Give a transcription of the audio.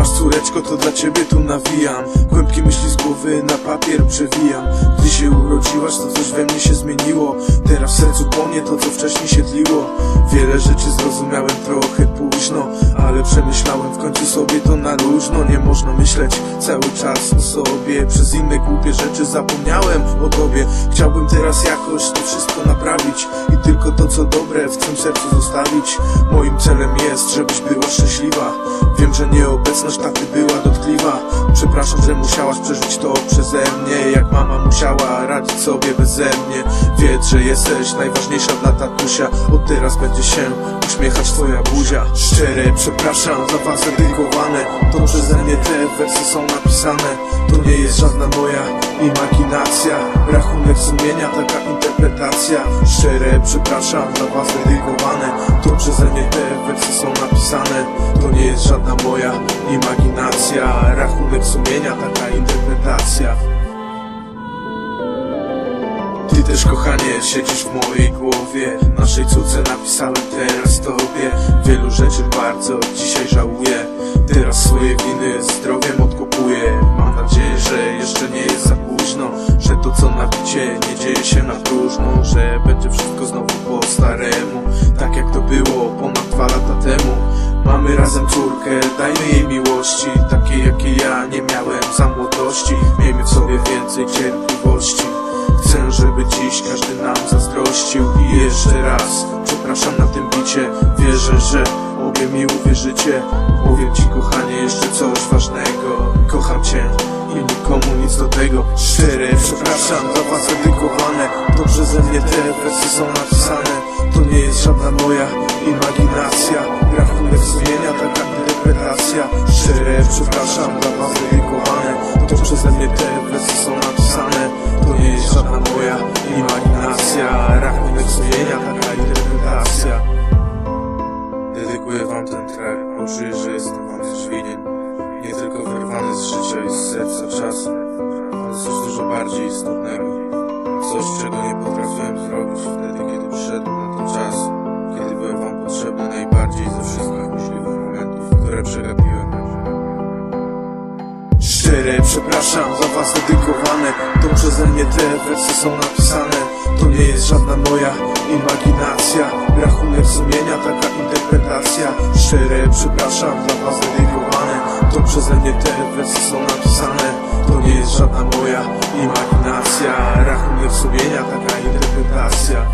Córeczko, to dla ciebie tu nawijam. Kłębki myśli z głowy na papier przewijam. Gdy się urodziłaś, to coś we mnie się zmieniło. Teraz w sercu płonie to, co wcześniej się tliło Wiele rzeczy zrozumiałem trochę późno Ale przemyślałem w końcu sobie to na luźno. Nie można myśleć cały czas o sobie. Przez inne głupie rzeczy zapomniałem o tobie. Chciałbym teraz jakoś to wszystko naprawić I tylko to, co dobre w twym sercu zostawić. Moim celem jest, żebyś była szczęśliwa że nieobecność taty była dotkliwa Przepraszam, że musiałaś przeżyć to przeze mnie. Jak mama musiała radzić sobie beze mnie. Wiedz, że jesteś najważniejsza dla tatusia. Od teraz będzie się uśmiechać twoja buzia. Szczere przepraszam za was dedykowane. To przeze mnie te wersy są napisane. To nie jest żadna moja imaginacja. Rachunek sumienia, taka interpretacja. Szczere przepraszam za was dedykowane. To przeze mnie te wersy są napisane. To nie jest żadna moja imaginacja. Rachunek sumienia, taka interpretacja. Ty też kochanie siedzisz w mojej głowie. Naszej córce napisałem teraz tobie. Wielu rzeczy bardzo dzisiaj żałuję. Teraz swoje winy zdrowiem odkopuję Mam nadzieję, że jeszcze nie jest za późno Że to co napicie nie dzieje się na próżno Że będzie wszystko znowu po staremu. Tak jak to było ponad Mamy razem córkę, dajmy jej miłości Takiej jakiej ja nie miałem. Za młodości Miejmy w sobie więcej cierpliwości. Chcę, żeby dziś każdy nam zazdrościł. I jeszcze raz przepraszam na tym bicie. Wierzę, że obie mi uwierzycie. Powiem ci kochanie jeszcze coś ważnego. Kocham cię i nikomu nic do tego. Szczere przepraszam za was dedykowane. To przeze mnie te wersy są napisane. To nie jest żadna moja imaginacja Rachunek sumienia, taka interpretacja. Szczere przepraszam dla was dedykowane To przeze mnie te wersy są napisane. To nie jest żadna moja imaginacja. Rachunek sumienia, taka interpretacja. Dedykuję wam ten track, bo czuję, że jestem wam coś winien Nie tylko wyrwany z życia i z serca czas Ale coś dużo bardziej istotnego przepraszam za was dedykowane. To przeze mnie te wersy są napisane. To nie jest żadna moja imaginacja. Rachunek sumienia, taka interpretacja. Szczere przepraszam za was dedykowane. To przeze mnie te wersy są napisane. To nie jest żadna moja imaginacja. Rachunek sumienia, taka interpretacja